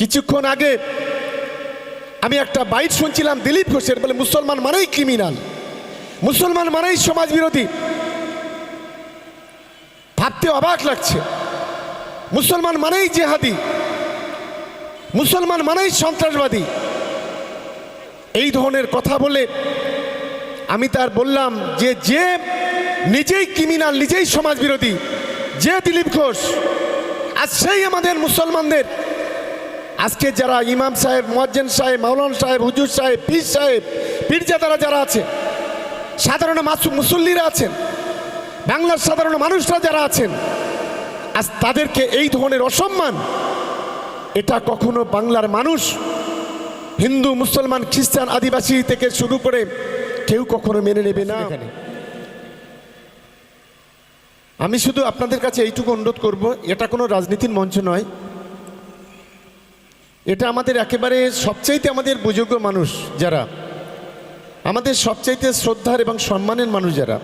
কিছুক্ষণ আগে আমি একটা বাইট শুনছিলাম দিলীপ ঘোষের, বলে মুসলমান মানেই ক্রিমিনাল মুসলমান মানেই সমাজ বিরোধী ভাবতে অবাক লাগছে। মুসলমান মানেই জেহাদি। মুসলমান মানেই সন্ত্রাসবাদী। এই ধরনের কথা বলে আমি তার বললাম যে যে নিজেই ক্রিমিনাল নিজেই সমাজ বিরোধী যে দিলীপ ঘোষ, আর সেই আমাদের মুসলমানদের আজকে যারা ইমাম সাহেব মোয়াজ্জেন সাহেব মাওলান সাহেব হুজুর সাহেব পীর সাহেব পীরজাদারা যারা আছে সাধারণ মাসু- মুসল্লিরা আছেন বাংলার সাধারণ মানুষরা যারা আছেন আজ তাদেরকে এই ধরনের অসম্মান এটা কখনো বাংলার মানুষ হিন্দু মুসলমান খ্রিস্টান আদিবাসী থেকে শুরু করে কেউ কখনো মেনে নেবে না। আমি শুধু আপনাদের কাছে এইটুকু অনুরোধ করব এটা কোনো রাজনীতির মঞ্চ নয় এটা আমাদের একেবারে সবচাইতে আমাদের বুযোগ্য মানুষ যারা, আমাদের সবচাইতে শ্রদ্ধার এবং সম্মানের মানুষ যারা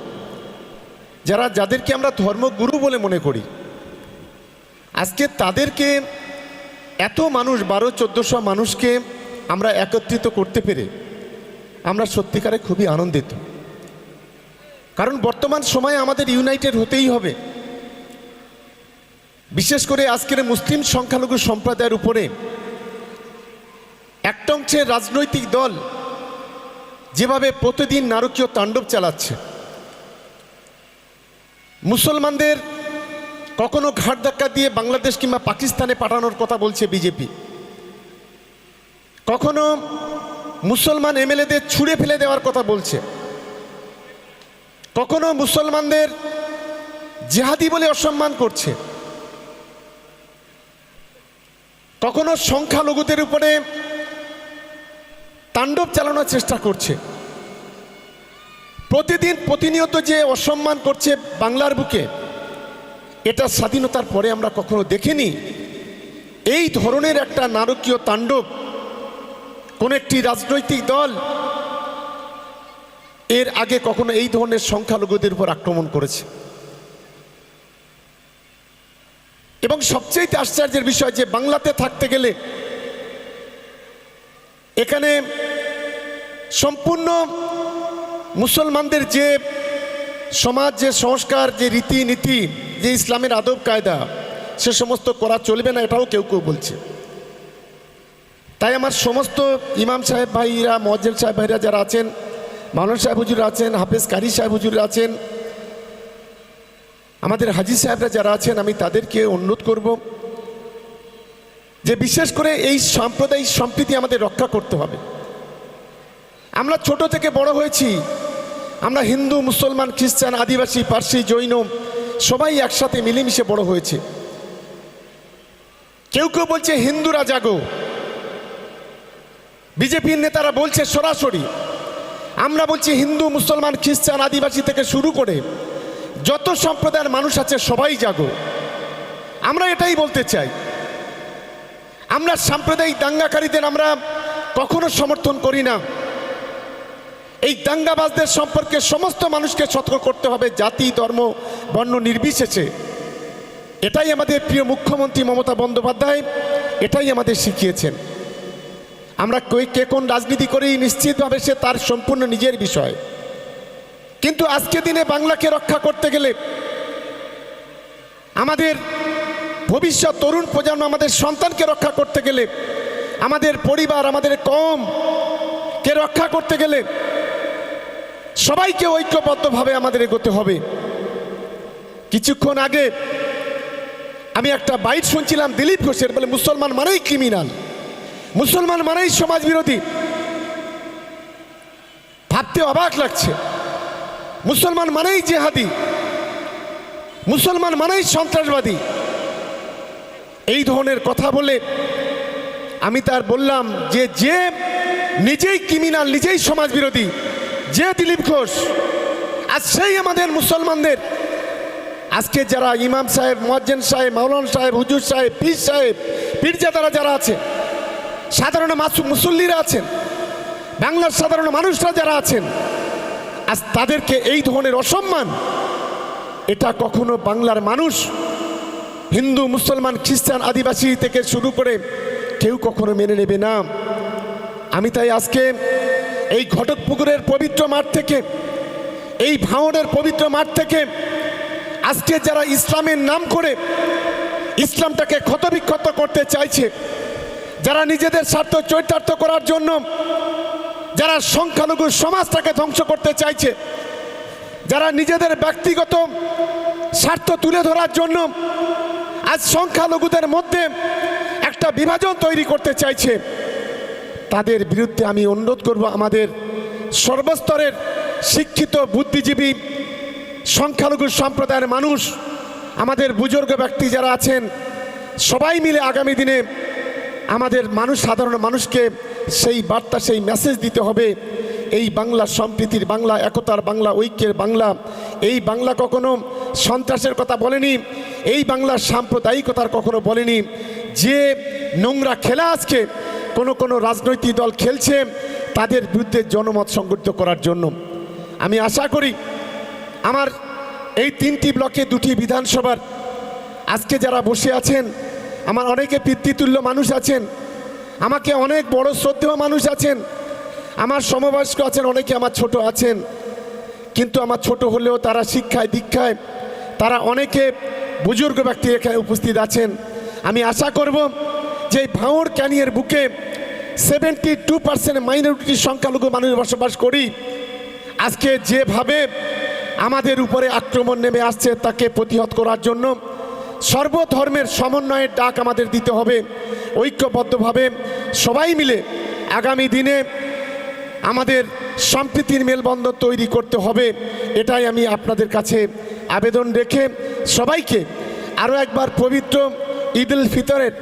যারা যাদেরকে আমরা ধর্মগুরু বলে মনে করি। আজকে তাদেরকে এত মানুষ, বারো, চোদ্দোশো মানুষকে আমরা একত্রিত করতে পেরে আমরা সত্যিকারে খুবই আনন্দিত। কারণ বর্তমান সময়ে আমাদের ইউনাইটেড হতেই হবে। বিশেষ করে আজকের মুসলিম সংখ্যালঘু সম্প্রদায়ের উপরে একটা অংশের রাজনৈতিক দল যেভাবে প্রতিদিন নারকীয় তাণ্ডব চালাচ্ছে, মুসলমানদের কখনো ঘাট ধাক্কা দিয়ে বাংলাদেশ কিংবা পাকিস্তানে পাঠানোর কথা বলছে বিজেপি। কখনো মুসলমান এমএলএদের ছুঁড়ে ফেলে দেওয়ার কথা বলছে। কখনো মুসলমানদের জেহাদি বলে অসম্মান করছে। কখনো সংখ্যালঘুদের উপরে তাণ্ডব চালানোর চেষ্টা করছে। প্রতিদিন প্রতিনিয়ত যে অসম্মান করছে বাংলার বুকে, এটা স্বাধীনতার পরে আমরা কখনো দেখিনি। এই ধরনের একটা নারকীয় তাণ্ডব কোন একটি রাজনৈতিক দল এর আগে কখনো এই ধরনের সংখ্যালঘুদের উপর আক্রমণ করেছে। এবং সবচেয়ে আশ্চর্যের বিষয় যে বাংলাতে থাকতে গেলে এখানে সম্পূর্ণ মুসলমানদের যে সমাজ, যে সংস্কার, যে রীতিনীতি, যে ইসলামের আদব কায়দা, সে সমস্ত করা চলবে না, এটাও কেউ কেউ বলছে। তাই আমার সমস্ত ইমাম সাহেব ভাইরা মজ্জেল সাহেব ভাইরা যারা আছেন, মাওলান সাহেব হুজুর আছেন, হাফেজ কারি সাহেব হুজুর আছেন, আমাদের হাজি সাহেবরা যারা আছেন, আমি তাদেরকে অনুরোধ করব যে বিশেষ করে এই সাম্প্রদায়িক সম্প্রীতি আমাদের রক্ষা করতে হবে। আমরা ছোট থেকে বড় হয়েছি। আমরা হিন্দু, মুসলমান, খ্রিস্টান, আদিবাসী, পার্সি, জৈন, সবাই একসাথে মিলেমিশে বড় হয়েছে। কেউ কেউ বলছে, হিন্দুরা জাগো। বিজেপির নেতারা বলছে, সরাসরি। আমরা বলছি, হিন্দু, মুসলমান, খ্রিস্টান, আদিবাসী থেকে শুরু করে যত সম্প্রদায়ের মানুষ আছে সবাই জাগো। আমরা এটাই বলতে চাই। আমরা সাম্প্রদায়িক দাঙ্গাকারীদের আমরা কখনো সমর্থন করি না। এই দাঙ্গাবাজদের সম্পর্কে সমস্ত মানুষকে সতর্ক করতে হবে, জাতি, ধর্ম, বর্ণ নির্বিশেষে। এটাই আমাদের প্রিয় মুখ্যমন্ত্রী মমতা বন্দ্যোপাধ্যায় এটাই আমাদের শিখিয়েছেন। আমরা কে কে কোন রাজনীতি করি নিশ্চিতভাবে সে তার সম্পূর্ণ নিজের বিষয়। কিন্তু আজকে দিনে বাংলাকে রক্ষা করতে গেলে আমাদের ভবিষ্যৎ তরুণ প্রজন্ম আমাদের সন্তানকে রক্ষা করতে গেলে, আমাদের পরিবার আমাদের কম কে রক্ষা করতে গেলে সবাইকে ঐক্যবদ্ধভাবে আমাদের এগোতে হবে। কিছুক্ষণ আগে আমি একটা বাইট শুনছিলাম দিলীপ ঘোষের, বলে মুসলমান মানেই ক্রিমিনাল মুসলমান মানেই সমাজ বিরোধী ভাবতে অবাক লাগছে, মুসলমান মানেই জেহাদি, মুসলমান মানেই সন্ত্রাসবাদী। এই ধরনের কথা বলে আমি তার বললাম যে যে নিজেই ক্রিমিনাল নিজেই সমাজ বিরোধী যে দিলীপ ঘোষ, আর সেই আমাদের মুসলমানদের, আজকে যারা ইমাম সাহেব, মোয়াজ্জেন সাহেব, মাওলান সাহেব, হুজুর সাহেব, পীর সাহেব, পীরজাদারা যারা আছে, সাধারণ মাসু- মুসল্লিরা আছেন, বাংলার সাধারণ মানুষরা যারা আছেন, আজ তাদেরকে এই ধরনের অসম্মান, এটা কখনো বাংলার মানুষ হিন্দু, মুসলমান, খ্রিস্টান, আদিবাসী থেকে শুরু করে কেউ কখনো মেনে নেবে না। আমি তাই আজকে এই ঘটকপুকুরের পবিত্র মাঠ থেকে, এই ভাঙনের পবিত্র মাঠ থেকে আজকে যারা ইসলামের নাম করে ইসলামটাকে ক্ষতবিক্ষত করতে চাইছে, যারা নিজেদের স্বার্থ চরিতার্থ করার জন্য যারা সংখ্যালঘু সমাজটাকে ধ্বংস করতে চাইছে, যারা নিজেদের ব্যক্তিগত স্বার্থ তুলে ধরার জন্য আজ সংখ্যালঘুদের মধ্যে একটা বিভাজন তৈরি করতে চাইছে। তাদের বিরুদ্ধে আমি অনুরোধ করব আমাদের সর্বস্তরের শিক্ষিত, বুদ্ধিজীবী, সংখ্যালঘু সম্প্রদায়ের মানুষ, আমাদের বুজুর্গ ব্যক্তি যারা আছেন, সবাই মিলে আগামী দিনে আমাদের মানুষ, সাধারণ মানুষকে সেই বার্তা, সেই মেসেজ দিতে হবে। এই বাংলা সম্প্রীতির বাংলা, একতার বাংলা, ঐক্যের বাংলা, এই বাংলা কখনো সন্ত্রাসের কথা বলেনি, এই বাংলার সাম্প্রদায়িকতার কখনো বলেনি। যে নোংরা খেলা আজকে কোনো কোনো রাজনৈতিক দল খেলছে, তাদের বিরুদ্ধে জনমত সংগঠিত করার জন্য। আমি আশা করি আমার এই তিনটি ব্লকে দুটি বিধানসভার আজকে যারা বসে আছেন, আমার অনেকে পিতৃতুল্য মানুষ আছেন, আমাকে অনেক বড় শ্রদ্ধেয় মানুষ আছেন আমার সমবয়স্ক আছেন, অনেকে আমার ছোট আছেন, কিন্তু আমার ছোট হলেও তারা শিক্ষায়, দীক্ষায়, তারা অনেকে বুজুর্গ ব্যক্তি এখানে উপস্থিত আছেন। আমি আশা করব যে ভাঙড় ক্যানিয়ের বুকে সেভেন্টি টু পার্সেন্ট মাইনরিটি সংখ্যালঘু মানুষ বসবাস করি। আজকে যেভাবে আমাদের উপরে আক্রমণ নেমে আসছে, তাকে প্রতিহত করার জন্য সর্বধর্মের সমন্বয়ের ডাক আমাদের দিতে হবে। ঐক্যবদ্ধভাবে সবাই মিলে আগামী দিনে আমাদের সম্প্রীতির মেলবন্ধন তৈরি করতে হবে, এটাই আমি আপনাদের কাছে আবেদন রেখে সবাইকে আরও একবার পবিত্র ঈদ উল ফিতরের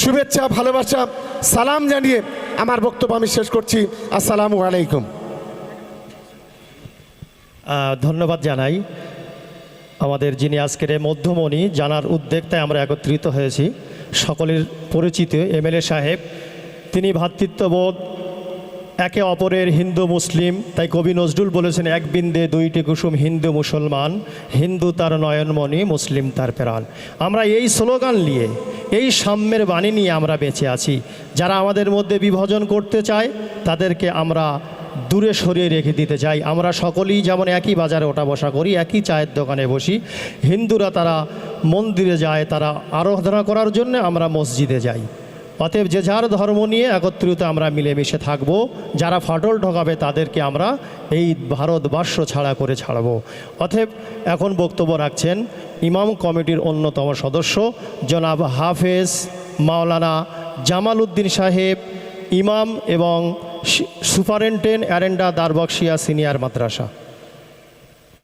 শুভেচ্ছা, ভালোবাসা, সালাম জানিয়ে আমার বক্তব্য আমি শেষ করছি। আসসালামু আলাইকুম। ধন্যবাদ জানাই। আমাদের যিনি আজকের মধ্যমণি, জানার উদ্যোগতায় আমরা একত্রিত হয়েছি। সকলের পরিচিত এমএলএ সাহেব, তিনি ভ্রাতৃত্ববোধ একে অপরের হিন্দু মুসলিম, তাই কবি নজরুল বলেছেন, এক বিন্দে দুইটি কুসুম হিন্দু মুসলমান, হিন্দু তার নয়নমণি, মুসলিম তার প্রাণ। আমরা এই স্লোগান নিয়ে, এই সাম্যের বাণী নিয়ে আমরা বেঁচে আছি। যারা আমাদের মধ্যে বিভাজন করতে চায়, তাদেরকে আমরা দূরে সরিয়ে রেখে দিতে চাই। আমরা সকলেই যেমন একই বাজারে ওঠা বসা করি, একই চায়ের দোকানে বসি, হিন্দুরা তারা মন্দিরে যায়, তারা আরাধনা করার জন্য আমরা মসজিদে যাই। অতএব যে যার ধর্ম নিয়ে একত্রিত আমরা মিলেমিশে থাকব, যারা ফাটল ঢোকাবে তাদেরকে আমরা এই ভারতবর্ষ ছাড়া করে ছাড়ব। অতএব এখন বক্তব্য রাখছেন ইমাম কমিটির অন্যতম সদস্য জনাব হাফেজ মাওলানা জামাল উদ্দিন সাহেব, ইমাম এবং সুপারিনটেন্ডেন্ট অ্যারেন্ডা দারবক্সিয়া সিনিয়র মাদ্রাসা।